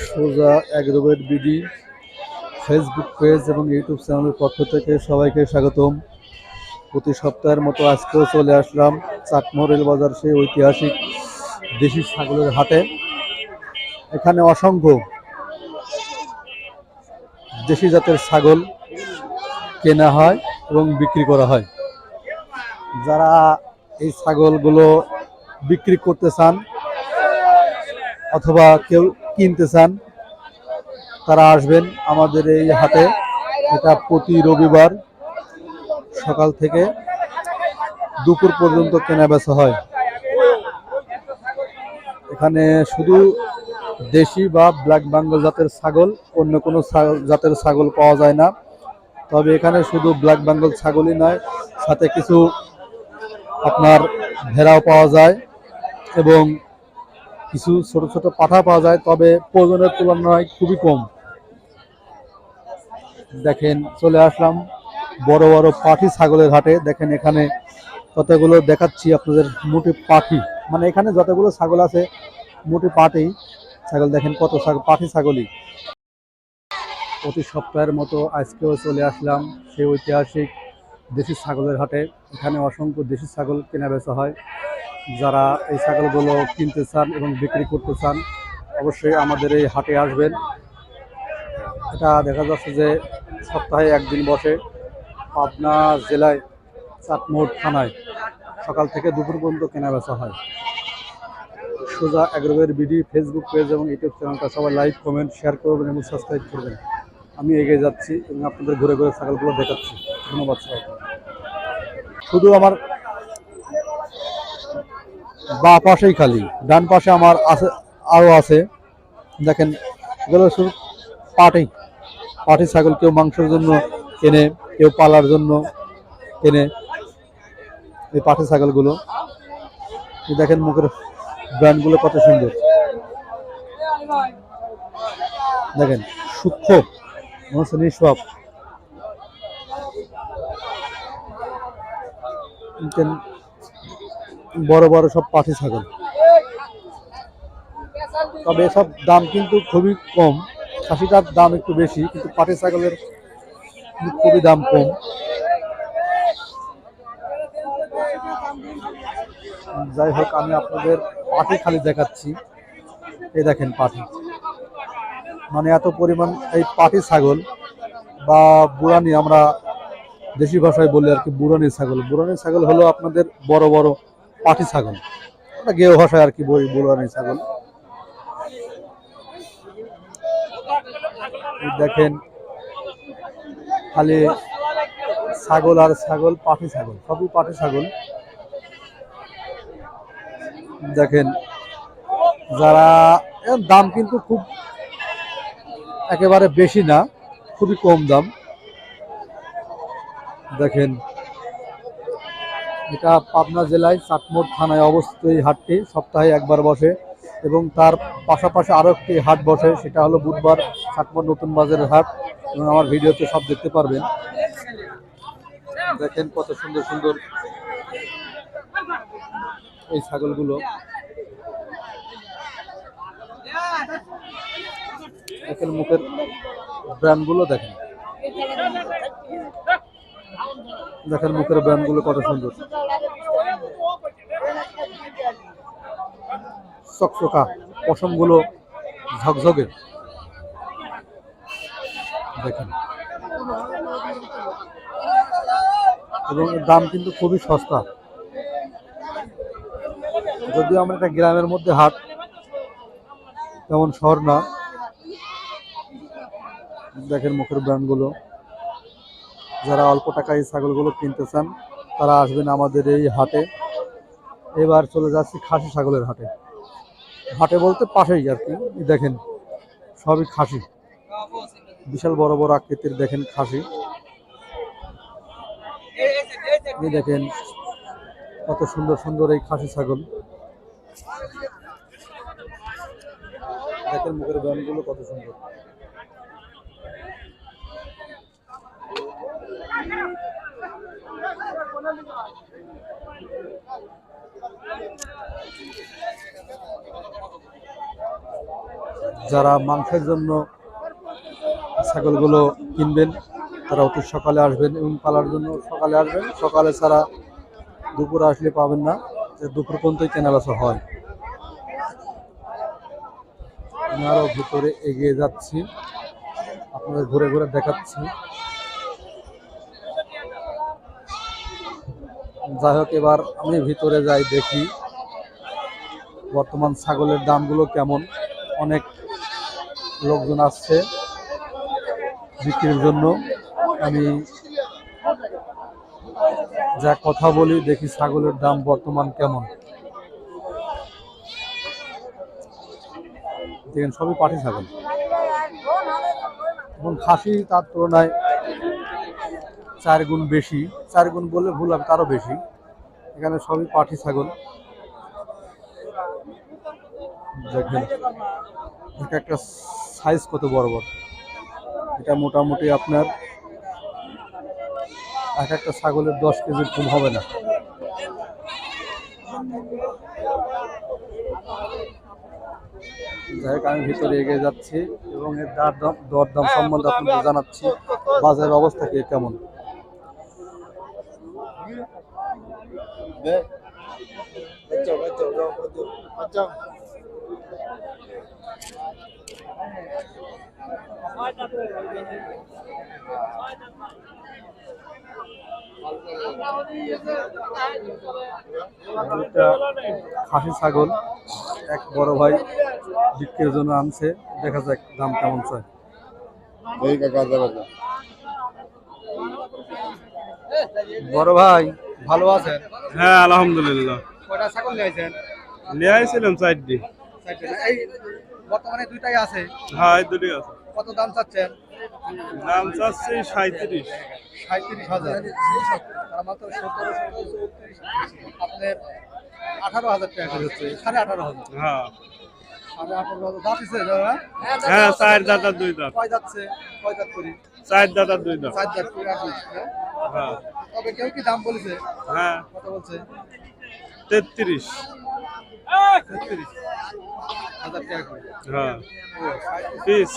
Shoja agrovet BD Facebook page এবং YouTube চ্যানেলের পক্ষ থেকে সবাইকে স্বাগতম। প্রতি সপ্তাহের মতো আজকেও চলে আসলাম চাটমোর রেলবাজার সেই ঐতিহাসিক দেশি ছাগলের হাটে। এখানে অসংখ্য দেশি জাতের ছাগল কেনা হয় এবং বিক্রি করা হয়। যারা এই ছাগলগুলো বিক্রি করতে চান অথবা কেউ কিনতে চান, তারা আসবেন আমাদের এই হাটে। এটা প্রতি রবিবার সকাল থেকে দুপুর পর্যন্ত কেনা বেচা হয়। এখানে শুধু দেশি বা ব্ল্যাক বেঙ্গল জাতের ছাগল, অন্য কোনো জাতের ছাগল পাওয়া যায় না। তবে এখানে শুধু ব্ল্যাক বেঙ্গল ছাগলই নয়, সাথে কিছু আপনার ভেড়াও পাওয়া যায় এবং কিছু ছোট ছোট পাঠা পাওয়া যায়, তবে প্রয়োজনের তুলনায় খুবই কম। দেখেন, চলে আসলাম বড় বড় পাখি ছাগলের হাটে। দেখেন, এখানে কতগুলো দেখাচ্ছি আপনাদের, মোটি পাঠি মানে এখানে যতগুলো ছাগল আছে, মোটি পাঠি ছাগল। দেখেন, কত ছাগল পাঠি ছাগলই। প্রতি সপ্তাহের মতো আজকেও চলে আসলাম সেই ঐতিহাসিক দেশি ছাগলের হাটে। এখানে অসংখ্য দেশি ছাগল কেনা বেচা হয়। যারা এই ছাগলগুলো কিনতে চান এবং বিক্রি করতে চান, অবশ্যই আমাদের এই হাটে আসবেন। এটা দেখা যাচ্ছে যে সপ্তাহে একদিন বসে পাবনা জেলায় চাটমোড় থানায় সকাল থেকে দুপুর পর্যন্ত কেনা বেচা হয়। Shoja agrovet BD Facebook page এবং ইউটিউব চ্যানেলটা সবাই লাইক, কমেন্ট, শেয়ার করবেন এবং সাবস্ক্রাইব করবেন। আমি এগিয়ে যাচ্ছি এবং আপনাদের ঘুরে ঘুরে ছাগলগুলো দেখাচ্ছি। ধন্যবাদ সবাইকে। শুধু আমার বা পাশেই খালি। ডান পাশে আমার আছে, আরও আছে। দেখেন, এগুলো শুধু পাটেই। পাটি ছাগল কেউ মাংসের জন্য কেনে কেউ পালার জন্য কেনে এই পাটি ছাগলগুলো। দেখেন মুখের ব্র্যান্ডগুলো কত সুন্দর। দেখেন, সূক্ষ্ম মানুষের নিঃসব দেখেন বড় বড় সব পাঠি ছাগল। তবে এসব দাম কিন্তু খুবই কম। খাসিটার দাম একটু বেশি, কিন্তু পাটি ছাগলের খুবই দাম কম। যাই হোক, আমি আপনাদের পাটি খালি দেখাচ্ছি। এই দেখেন পাটি। মানে এত পরিমাণ এই পাটি ছাগল বা বুড়ানি আমরা দেশি ভাষায় বলি আর কি বুড়ানি ছাগল। বুড়ানি ছাগল হলো আপনাদের বড় বড় পাটি ছাগল। আমরা গেও ভাষায় আর কি বলি বুড়ানি ছাগল। দেখেন, খালি ছাগল আর ছাগল, পাটি ছাগল, সবই পাটি ছাগল। দেখেন, যারা দাম কিন্তু খুব একেবারে বেশি না, খুবই কম দাম। দেখেন এটা পাবনা জেলায় চাটমোড় থানায় অবস্থিত এই হাটটি, সপ্তাহে একবার বসে এবং তার পাশাপাশি আরও একটি হাট বসে, সেটা হলো বুধবার চাটমোড় নতুন বাজারের হাট এবং আমার ভিডিওতে সব দেখতে পারবেন। দেখেন কত সুন্দর সুন্দর এই ছাগলগুলো। দেখেন মুখের ব্র্যান্ডগুলো দেখেন। দেখেন মুখের ব্র্যান্ডগুলো কত সুন্দর। চকচকা পশমগুলো ঝকঝকে। দেখেন। এবং দাম কিন্তু খুবই সস্তা। যদিও আমরা একটা গ্রামের মধ্যে হাট, তেমন শহর না। দেখেন মুখের ব্র্যান্ডগুলো যারা অল্প টাকায় এই ছাগলগুলো কিনতে চান, তারা আসবেন আমাদের এই হাটে। এবার চলে যাচ্ছি খাসি ছাগলের হাটে। হাটে বলতে পাশেই আর কি দেখেন, সবই খাসি। বিশাল বড় বড় আকৃতির দেখেন খাসি। এই দেখেন, কত সুন্দর সুন্দর এই খাসি ছাগল। দেখেন মুখের ব্যায়ামগুলো কত সুন্দর। যারা মাংসের জন্য ছাগলগুলো কিনবেন, তারা অতি সকালে আসবেন এবং পালার জন্য সকালে আসবেন। সকালে ছাড়া দুপুরে আসলে পাবেন না দুপুর পর্যন্তই কেনা বেচা হয়। আমি আরও ভিতরে এগিয়ে যাচ্ছি, আপনাদের ঘুরে ঘুরে দেখাচ্ছি। যাই হোক, এবার আমি ভিতরে যাই দেখি বর্তমান ছাগলের দামগুলো কেমন। অনেক লোকজন আসছে বিক্রির জন্য। আমি যা কথা বলি, দেখি ছাগলের দাম বর্তমান কেমন। দেখেন, সবই পাটি ছাগল। এবং খাসি তার তুলনায় চার গুণ বেশি। চার গুণ বললে ভুল হবে, তারও বেশি। এখানে সবই পাটি ছাগল। দেখেন, এক একটা সাইজ কত বড় বড়? এটা মোটামুটি আপনার এক একটা ছাগলের দশ কেজির কম হবে না। যাই হোক আমি ভিতরে এগিয়ে যাচ্ছি এবং এর দার দাম দর দাম সম্বন্ধে আপনাদের জানাচ্ছি বাজারের অবস্থা কি কেমন? খাসি ছাগল এক বড় ভাই বিক্রির জন্য আনছে। দেখা যাক দাম কেমন চায়। বড় ভাই ভালো আছেন? হ্যাঁ আলহামদুলিল্লাহ। কয়টা ছাগল নিয়েছেন নিয়ে আসছিলাম চারটি। এই বর্তমানে দুইটাই আছে? হ্যাঁ এই দুটি আছে। কত দাম চাচ্ছেন? দাম চাচ্ছি সাঁত্রিশ সাঁত্রিশ হাজার। তার মাত্র সতেরো আপনার আঠারো হাজার টাকা হচ্ছে সাড়ে আঠারো হাজার। হ্যাঁ। সাড়ে আঠারো হাজার। হ্যাঁ চার দাঁতার দুই দাঁত। কয় যাচ্ছে কয় দাঁত করি? চার দাঁতার দুই দাঁত। চার দাঁত করে হ্যাঁ? হ্যাঁ। তবে কেউ কি দাম বলেছে? হ্যাঁ। কত বলছে? তেত্রিশ তেত্রিশ হাজার টাকা করে হ্যাঁ। বেশ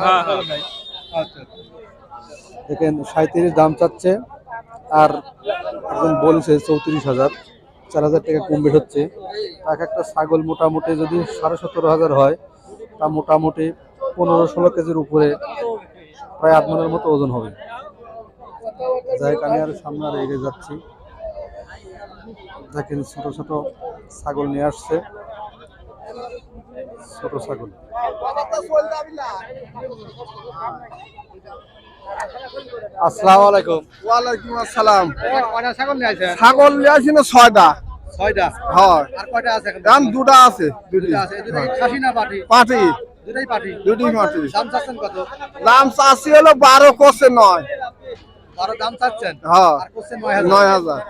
হ্যাঁ, দেখেন সাঁত্রিশ দাম চাচ্ছে আর একজন বলছে চৌত্রিশ হাজার চার হাজার টাকা কম বের হচ্ছে। এক একটা ছাগল মোটামুটি যদি সাড়ে সতেরো হাজার হয় তা মোটামুটি পনেরো ষোলো কেজির উপরে প্রায় মনের মতো ওজন হবে। যাই আমি আর সামনে আর এগিয়ে যাচ্ছি। দেখেন ছোট ছোট ছাগল নিয়ে আসছে। ছোট ছাগল। আসসালামু আলাইকুম। ওয়ালাইকুম আসসালাম। কয়টা ছাগল নিয়ে আসছেন? ছাগল লিয়াছি না ছয়টা। ছয়টা? হয়। আর কয়টা আছে দাম দুটা আছে দুটি। আছে। খাসি না পাটি? পাটি। দুটাই পাটি? পাটি। দাম চাচ্ছেন কত? দাম চাষি হলো বারো কোষে নয়। বারো দাম চাচ্ছেন? হ্যাঁ। নয় হাজার।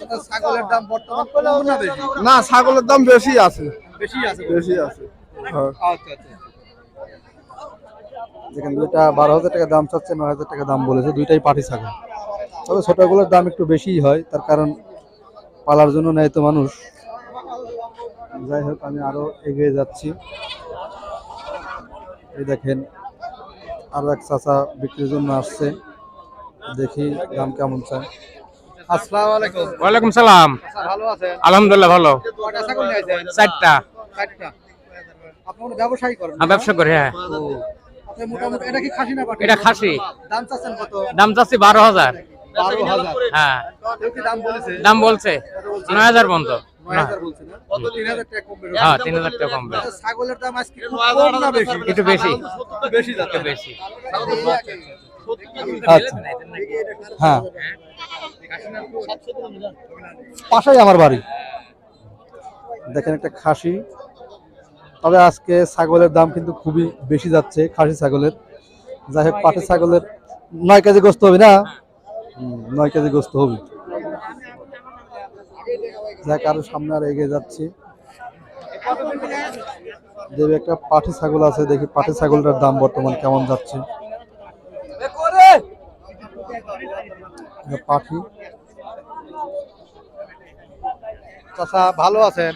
নয় ছাগলের দাম বর্তমান না বেশি? না ছাগলের দাম বেশি আছে। বেশি আছে? বেশি আছে। হ্যাঁ। আচ্ছা আচ্ছা দুইটা বারো হাজার টাকা দাম চাচ্ছে নয় হাজার টাকা দাম বলেছে দুইটাই পাটি ছাগল। তবে ছোটগুলোর দাম একটু বেশিই হয় তার কারণ পালার জন্য নেয় তো মানুষ। যাই হোক আমি আরও এগিয়ে যাচ্ছি। এই দেখেন আরও এক চাচা বিক্রির জন্য আসছে। দেখি দাম কেমন চায়। আসসালামু আলাইকুম। ওয়ালাইকুম সালাম। ভালো আছেন? আলহামদুলিল্লাহ ভালো। চারটা। চারটা। আপনি ব্যবসায়ী করেন? ব্যবসা করি হ্যাঁ। মোটামুটি এটা কি খাসি না পাটি এটা খাসি। দাম চাচ্ছেন কত? দাম চাচ্ছি বারো হাজার। হ্যাঁ। দাম বলেছে? দাম বলছে। নয় হাজার পর্যন্ত। হ্যাঁ। ছাগলের দাম আজকে একটু বেশি। বেশি একটু বেশি। আচ্ছা হ্যাঁ। পাশেই আমার বাড়ি। দেখেন একটা খাসি। তবে আজকে ছাগলের দাম কিন্তু খুবই বেশি যাচ্ছে, খাসি ছাগলের। যাই হোক পাটি ছাগলের নয় কেজি গোস্ত হবে না? নয় কেজি গোস্ত হবে। যাক, আরও সামনে আর এগিয়ে যাচ্ছি। দেবে, একটা পাটি ছাগল আছে, দেখি পাটি ছাগলটার দাম বর্তমান কেমন যাচ্ছে এটা পাখি? চাচা ভালো আছেন?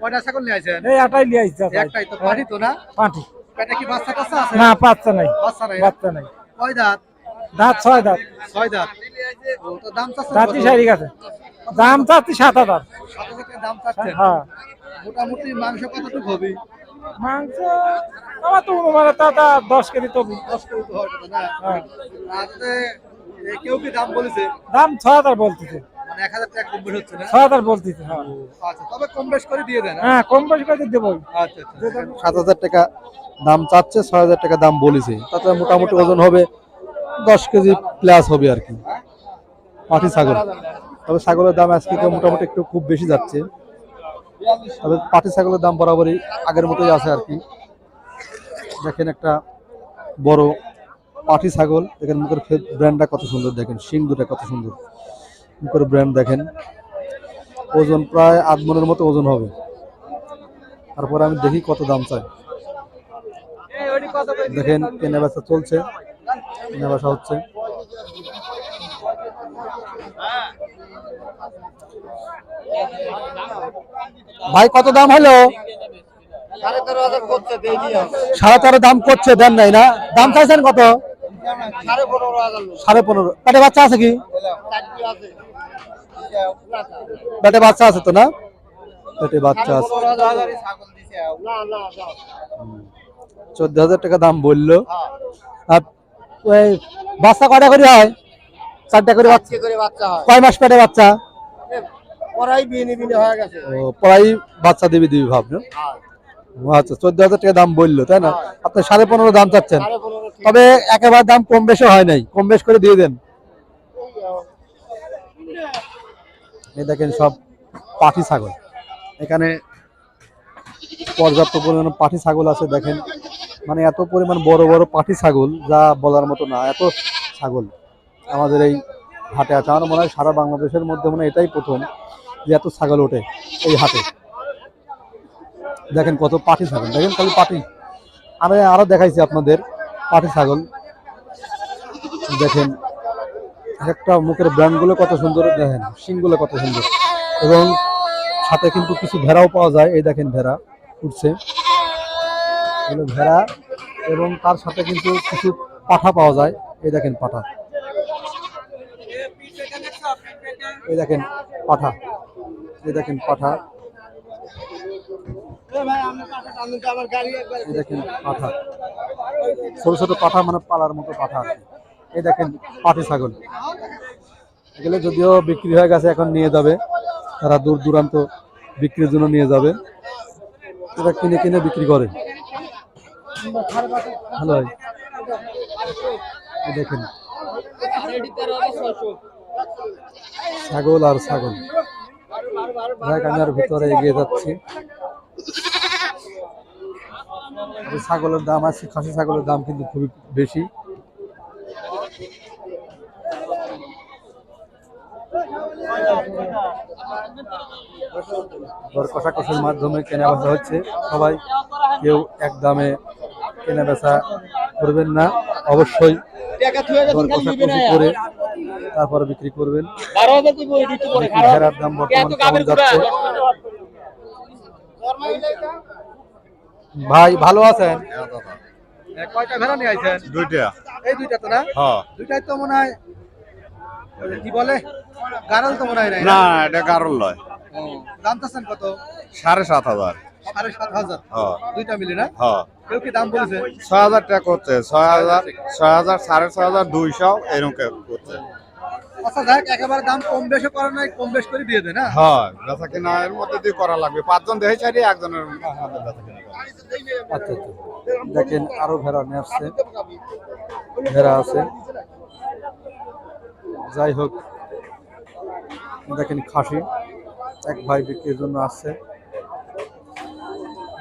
কয়টা ছাগল নিয়ে আছেন এই আটাই লিয়ে আসছে একটাই তো তো না? পেটে কি বাচ্চা কাচ্চা আছে? না বাচ্চা নাই। বাচ্চা নাই বাচ্চা নাই। কয় দাঁত? দাঁত ছয় দাঁত। ছয় দাঁত। ও, তো দাম চাচ্ছেন দাঁতি সারি গেছে দাম চাচ্ছি সাত হাজার। দাম চাচ্ছেন? হ্যাঁ। মোটামুটি মাংস কতটুকু হবে? মাংস আমার তো মানে তা তা দশ কেজি তবু দশ কেজি তো না? হ্যাঁ। কেউ কি দাম বলেছে? দাম ছয় হাজার বলতেছে। সাত হাজার টাকা দাম চাচ্ছে ছয় হাজার টাকা দাম বলেছে। তাতে মোটামুটি ওজন হবে দশ কেজি প্লাস হবে আর কি। পাটি ছাগল। তবে ছাগলের দাম আজকে তো মোটামুটি একটু খুব বেশি যাচ্ছে। তবে পাটি ছাগলের দাম বরাবরই আগের মতোই আছে আর কি। দেখেন একটা বড় পাটি ছাগল, দেখেন মুখের ব্র্যান্ডটা কত সুন্দর দেখেন, শিং দুটা কত সুন্দর। মুখের ব্র্যান্ড দেখেন, ওজন প্রায় আধ মনের মতো ওজন হবে। তারপর আমি দেখি কত দাম চাই। দেখেন, কেনা বেচা চলছে, কেনা বেচা হচ্ছে। ভাই, কত দাম হলো? সাড়ে তেরো দাম করছে, দেন নাই না। দাম চাইছেন কত? সাড়ে পনেরো পেটে বাচ্চা আছে কি? পেটে বাচ্চা আছে তো না? পেটে বাচ্চা আছে। চোদ্দ হাজার টাকা দাম বলল। আর ওই বাচ্চা কয়টা করে হয়? চারটা করে বাচ্চা। কয় মাস পেটে বাচ্চা? ও পড়াই বাচ্চা দিবি দিবি ভাব না ও আচ্ছা চোদ্দ হাজার টাকা দাম বলল তাই না? আপনি সাড়ে পনেরো দাম চাচ্ছেন। তবে একেবারে দাম কম বেশি হয় নাই কম বেশ করে দিয়ে দেন। এই দেখেন সব পাঠি ছাগল। এখানে পর্যাপ্ত পরিমাণে পাঠি ছাগল আছে দেখেন। মানে এত পরিমাণ বড় বড় পাঠি ছাগল যা বলার মতো না এত ছাগল আমাদের এই হাটে আছে। আমার মনে হয় সারা বাংলাদেশের মধ্যে মনে হয় এটাই প্রথম যে এত ছাগল ওঠে এই হাটে। দেখেন কত পাঠি ছাগল। দেখেন খালি আমি আরও দেখাইছি আপনাদের পাঠি ছাগল। দেখেন, একটা মুখের ব্র্যান্ডগুলো কত সুন্দর, দেখেন, শিংগুলো কত সুন্দর। এবং সাথে কিন্তু কিছু ভেড়াও পাওয়া যায়। এই দেখেন ভেড়া উঠছে। এগুলো ভেড়া এবং তার সাথে কিন্তু কিছু পাঠা পাওয়া যায়। এই দেখেন পাঠা। এই দেখেন পাঠা। এই দেখেন পাঠা। দেখেন পাঠা। ছোট ছোট পাঠা মানে পালার মতো পাঠা। এই দেখেন পাটি ছাগল। এগুলো যদিও বিক্রি হয়ে গেছে, এখন নিয়ে যাবে। তারা দূর দূরান্ত বিক্রির জন্য নিয়ে যাবে। এরা কিনে কিনে বিক্রি করে। ভালো দেখেন। ছাগল আর ছাগল। আমি আর ভিতরে এগিয়ে যাচ্ছি। এই ছাগলের দাম আছে খাসি ছাগলের দাম কিন্তু খুবই বেশি। দর কষাকষির মাধ্যমে কেনা বেচা হচ্ছে। সবাই কেউ এক দামে কেনা বেচা করবেন না। অবশ্যই দর কষাকষি করে তারপরে বিক্রি করবেন। ভেড়ার দাম বর্তমান যাচ্ছে। ভাই ভালো আছেন? কয়টা ভেড়া নিয়ে আইছেন? দুইটা। এই দুইটা তো না? হ্যাঁ। দুইটাই তো মনে হয় কি বলে? গারাল তো মনে হয় না? এটা লয় ও, দাম চাচ্ছেন কত? সাড়ে সাত হাজার। সাড়ে সাত হাজার? হ্যাঁ। দুইটা মিলে না? হ্যাঁ। কেউ কি দাম বলেছে? ছয় হাজার টাকা করছে। ছয় হাজার ছয় হাজার সাড়ে ছয় হাজার দুইশো এরকম করছে। আচ্ছা দেখ একেবারে দাম কম বেশি করে নাই কম বেশ করে দিয়ে দেয় না হ্যাঁ বেচা কিনা এর মধ্যে দিয়ে করা লাগবে। পাঁচজন দেখে চাইলে একজনের মধ্যে বেচা কিনা আচ্ছা আচ্ছা। দেখেন আরও ভেড়া নিয়ে আসছে। ভেড়া আছে। যাই হোক দেখেন খাসি। এক ভাই বিক্রির জন্য আসছে।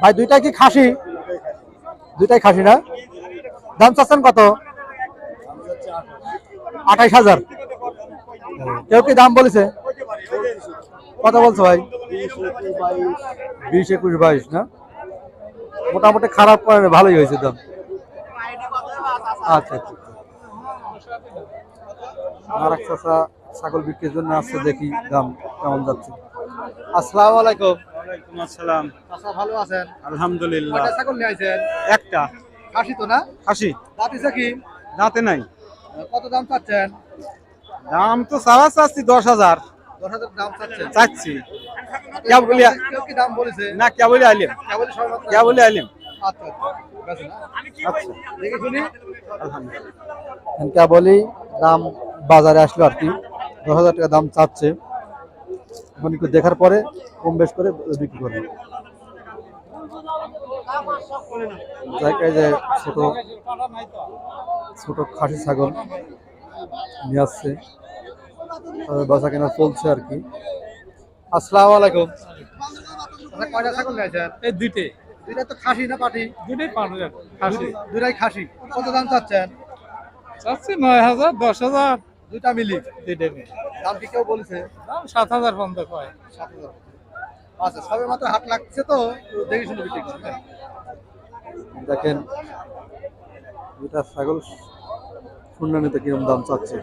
ভাই দুইটাই কি খাসি? দুইটাই খাসি না? দাম চাচ্ছেন কত? আঠাইশ হাজার। কেউ কি দাম বলেছে? কথা বলছো ভাই? বিশ একুশ বাইশ না? মোটামুটি খারাপ করে না, ভালোই হয়েছে দাম। আচ্ছা আচ্ছা আর এক চাষা ছাগল বিক্রির জন্য আসছে দেখি দাম কেমন যাচ্ছে। আসসালামু আলাইকুম। ওয়ালাইকুম আসসালাম। চাচা ভালো আছেন? আলহামদুলিল্লাহ। কয়টা ছাগল নিয়ে আইছেন? একটা। খাসি তো না? খাসি। দাঁতিছে কি? দাঁতে নাই। কত দাম চাচ্ছেন? দাম তো সারা চাচ্ছি দশ হাজার। চাচ্ছি। না কে বলে আলিম। কেবলই আইলেম কেবলই আইলেম কেবলই দাম বাজারে আসলো আর কি। দশ হাজার টাকা দাম চাচ্ছে। এখন একটু দেখার পরে কম বেশ করে বিক্রি করবে। জায়গায় যে ছোট ছোট খাসি ছাগল। নিয়ে আসছে। তাদের বাসা কেনা চলছে আর কি। আসসালামু আলাইকুম। আপনার কয়টা ছাগল নিয়েছেন এই দুইটে দুইটা তো খাসি না পাটি? দুইটাই পাঁচ হাজার খাসি। দুইটাই খাসি। কত দাম চাচ্ছেন? চাচ্ছি নয় হাজার দশ হাজার। দুইটা মিলি। দুইটা মিলে। দাম কি কেউ বলেছে? দাম সাত হাজার পর্যন্ত কয়। সাত হাজার। আচ্ছা সবে মাত্র হাট লাগছে তো দেখে শুনে দেখেন দুটা ছাগল শুনলানিতে কীরকম দাম চাচ্ছে?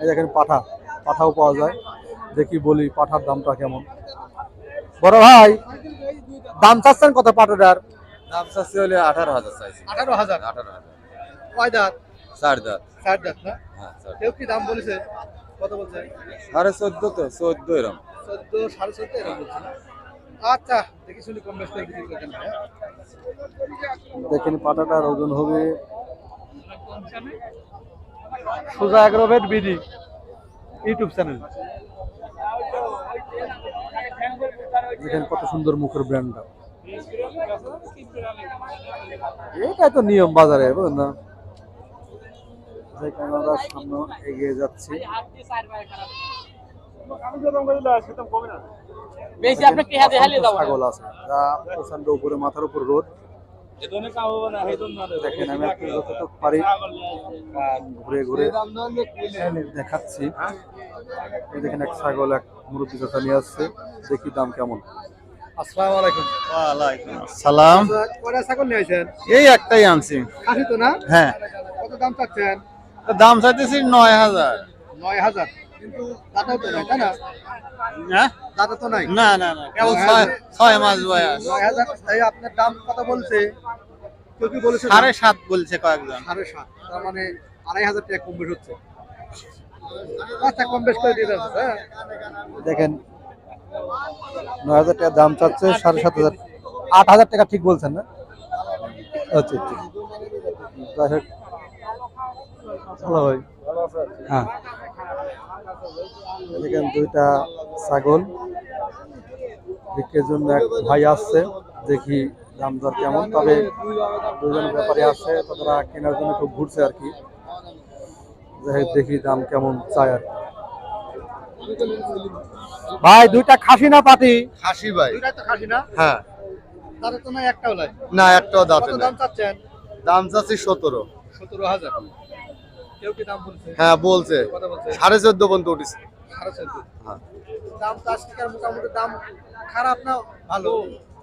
এই দেখেন পাঠা পাঠাও পাওয়া যায়। দেখি বলি পাঠার দামটা কেমন। বড় ভাই দাম চাচ্ছেন কত পাঠাটার? দাম চাচ্ছি হলে আঠারো হাজার চাইছি। আঠারো হাজার? আঠারো হাজার। কয় দাঁত? চার দাঁত। চার দাঁত না? হ্যাঁ কেউ কি দাম বলেছে? কত বলছে? সাড়ে চোদ্দ তো চোদ্দ এরম। চোদ্দ সাড়ে চোদ্দ এরকম বলছে আচ্ছা দেখি শুনি কম বেশ দেখেন পাটাটার ওজন হবে সোজা এগ্রোভেট বিডি ইউটিউব চ্যানেল। দেখেন কত সুন্দর মুখের ব্র্যান্ডটা এটাই তো নিয়ম বাজারে বুঝলেন না? আমরা সামনে এগিয়ে যাচ্ছি। ছাগল আছে যা প্রচণ্ড উপরে মাথার উপর রোদ। দেখেন আমি একটু যতটুকু পারি ঘুরে ঘুরে দেখাচ্ছি। এই দেখেন এক ছাগল এক মুরব্বী কথা নিয়ে আসছে। দেখি দাম কেমন। আসসালামু আলাইকুম। ওয়ালাইকুম সালাম। কয়টা ছাগল নিয়ে আসেন এই একটাই আনছি। খাসি তো না? হ্যাঁ। কত দাম চাচ্ছেন? দাম চাইতেছি নয় হাজার। নয় হাজার। কিন্তু দাদাও তো নাই তাই না? হ্যাঁ? তো নাই। না না না কেবল ছয় ছয় মাস বয়স। নয় হাজার এই আপনার দাম কত বলছে? কেউ কি বলেছে সাড়ে সাত বলছে কয়েকজন। সাড়ে সাত তার মানে আড়াই হাজার টাকা কম বেশ হচ্ছে। আচ্ছা কম বেশ করে দিয়ে যাচ্ছে হ্যাঁ। দেখেন নয় হাজার টাকা দাম চাচ্ছে সাড়ে সাত হাজার আট হাজার টাকা ঠিক বলছেন না? আচ্ছা আচ্ছা। ভালো ভাই হ্যাঁ। দেখেন দুইটা ছাগল। বিক্রির জন্য এক ভাই আসছে দেখি দাম দর কেমন। তবে দুজন ব্যাপারী আছে তারা কেনার জন্য খুব ঘুরছে আর কি। দেখি দাম কেমন চায় আর ভাই দুইটা খাসি না পাটি খাসি ভাই। দুইটা তো খাসি না? হ্যাঁ। তাদের তো না একটাও নাই। না একটাও দাঁতে দাম চাচ্ছেন? দাম চাচ্ছি সতেরো। সতেরো হাজার। হ্যাঁ বলছে। সাড়ে চোদ্দ পর্যন্ত উঠেছে। হ্যাঁ। দাম তো আজকের মোটামুটি দাম খারাপ না ভালো।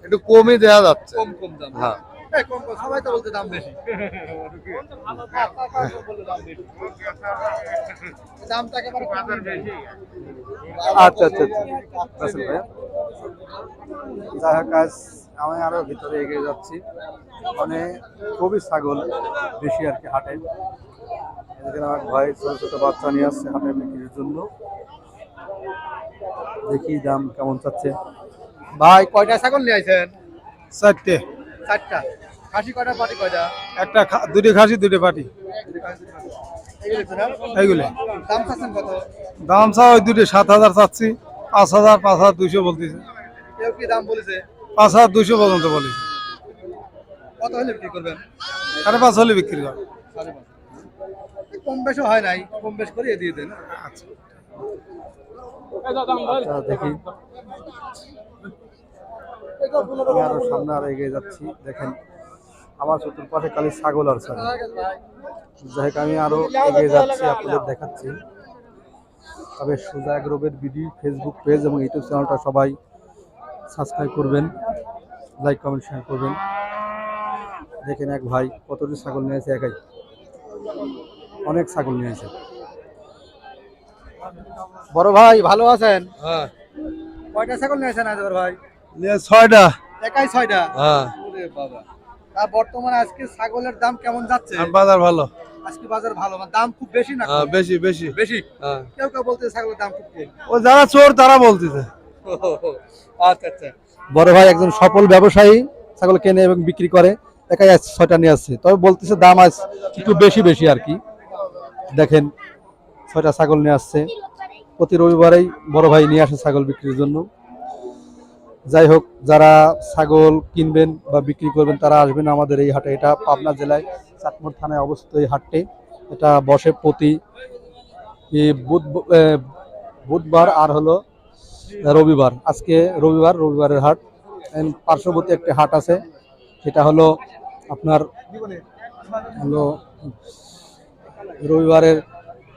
একটু কমই দেওয়া যাচ্ছে। কম কম দাম। হ্যাঁ। এই কম কম। সবাই তো দাম বেশি। দামটা একেবারে বাজার বেশি। আচ্ছা আচ্ছা আচ্ছা। যাই হোক আজ আমি আরও ভিতরে এগিয়ে যাচ্ছি। মানে খুবই ছাগল বেশি আর কি হাটে। আমার ভাই ছোট ছোট বাচ্চা নিয়ে আসছে হাটে বিক্রির জন্য। দেখি দাম কেমন চাচ্ছে। ভাই কয়টা ছাগল নিয়ে আইছেন? চারটে। চারটা। খাসি কয়টা পাটি কয়টা? একটা দুটি খাসি দুটি পাটি। এইগুলো দাম? চাচ্ছেন কত? দাম চা ওই দুটি সাত হাজার চাচ্ছি। পাঁচ হাজার পাঁচ হাজার দুইশো বলতেছে। কেউ কি দাম বলেছে? পাঁচ হাজার দুইশো পর্যন্ত বলেছে। কত হলে বিক্রি করবেন? সাড়ে পাঁচ হলে বিক্রি করে সাড়ে পাঁচ। কম বেশও হয় নাই কম বেশ করিয়ে দিয়ে দেন। আচ্ছা। দেখি। আমি আরও সামনে আর এগিয়ে যাচ্ছি দেখেন। আমার চতুর্পাশে খালি ছাগল আর ছাগল। যাই হোক আমি আরও এগিয়ে যাচ্ছি আপনাদের দেখাচ্ছি। তবে সুজা গ্রুপের বিডি ফেসবুক পেজ এবং ইউটিউব চ্যানেলটা সবাই সাবস্ক্রাইব করবেন লাইক কমেন্ট শেয়ার করবেন। দেখেন এক ভাই কতটি ছাগল নিয়েছে একাই। অনেক ছাগল নিয়েছে বড় ভাই ভালো আছেন? হ্যাঁ। কয়টা ছাগল নিয়েছেন আজ ভাই? ছয়টা। একাই ছয়টা? হ্যাঁ। বাবা। তা বর্তমানে আজকে ছাগলের দাম কেমন যাচ্ছে? বাজার ভালো। আজকে বাজার ভালো মানে দাম খুব বেশি না? হ্যাঁ, বেশি বেশি। বেশি? হ্যাঁ। কেউ কেউ বলতে ছাগলের দাম খুব ও যারা চোর তারা বলতেছে। আচ্ছা আচ্ছা। বড় ভাই একজন সফল ব্যবসায়ী ছাগল কেনে এবং বিক্রি করে একাই আজ ছয়টা নিয়ে আসছে। তবে বলতেছে দাম আজ একটু বেশি বেশি আর কি। দেখেন, ছয়টা ছাগল নিয়ে আসছে। প্রতি রবিবারেই বড় ভাই নিয়ে আসে ছাগল বিক্রির জন্য। যাই হোক, যারা ছাগল কিনবেন বা বিক্রি করবেন, তারা আসবেন আমাদের এই হাটে। এটা পাবনা জেলায় চাটমোড় থানায় অবস্থিত এই হাটটি। এটা বসে প্রতি বুধ বুধবার আর হলো রবিবার। আজকে রবিবার, রবিবারের হাট। পার্শ্ববর্তী একটি হাট আছে। সেটা হলো আপনার হলো রবিবারের,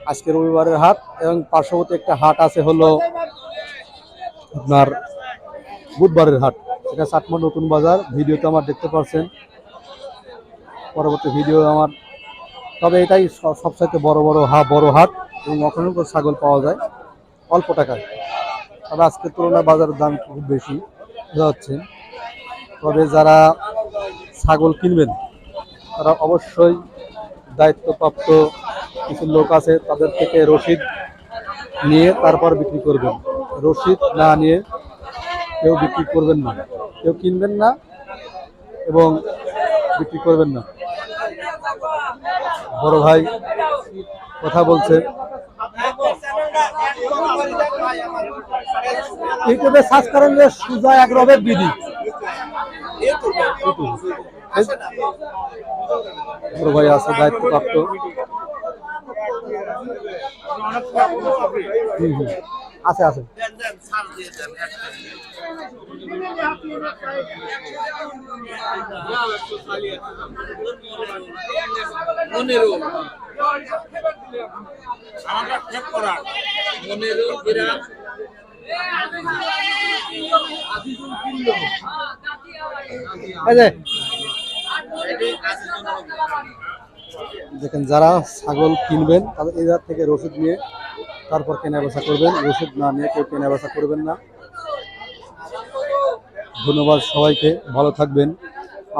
আজকে রবিবারের হাট এবং পার্শ্ববর্তী একটা হাট আছে হলো আপনার বুধবারের হাট। সেটা চাটমোড় নতুন বাজার, ভিডিওতে আমার দেখতে পাচ্ছেন পরবর্তী ভিডিও আমার। তবে এটাই সব- সবচাইতে বড় বড় হা, বড় হাট এবং ওখানেও ছাগল পাওয়া যায় অল্প টাকায়। তবে আজকের তুলনায় বাজারের দাম খুব বেশি যাচ্ছে। তবে যারা ছাগল কিনবেন, তারা অবশ্যই দায়িত্বপ্রাপ্ত কিছু লোক আছে তাদের থেকে রসিদ নিয়ে তারপর বিক্রি করবেন রসিদ না নিয়ে কেউ বিক্রি করবেন না কেউ কিনবেন না এবং বিক্রি করবেন না বড় ভাই কথা বলছে ইউটিউবে সার্চ করেন যে সুজা এগ্রোভের বিধি বড় ভাই আছে দায়িত্বপ্রাপ্ত। আছে আছে। মনেরও আমাকে চেক করা মনেরও বিরাট দেখেন, যারা ছাগল কিনবেন, তাদের এই থেকে রসিদ নিয়ে তারপর কেনা বেচা করবেন। রসিদ না নিয়ে কেউ কেনা বেচা করবেন না। ধন্যবাদ সবাইকে, ভালো থাকবেন।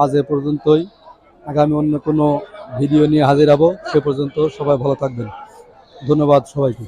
আজ এ পর্যন্তই। আগামী অন্য কোনো ভিডিও নিয়ে হাজির হব। সে পর্যন্ত সবাই ভালো থাকবেন। ধন্যবাদ সবাইকে।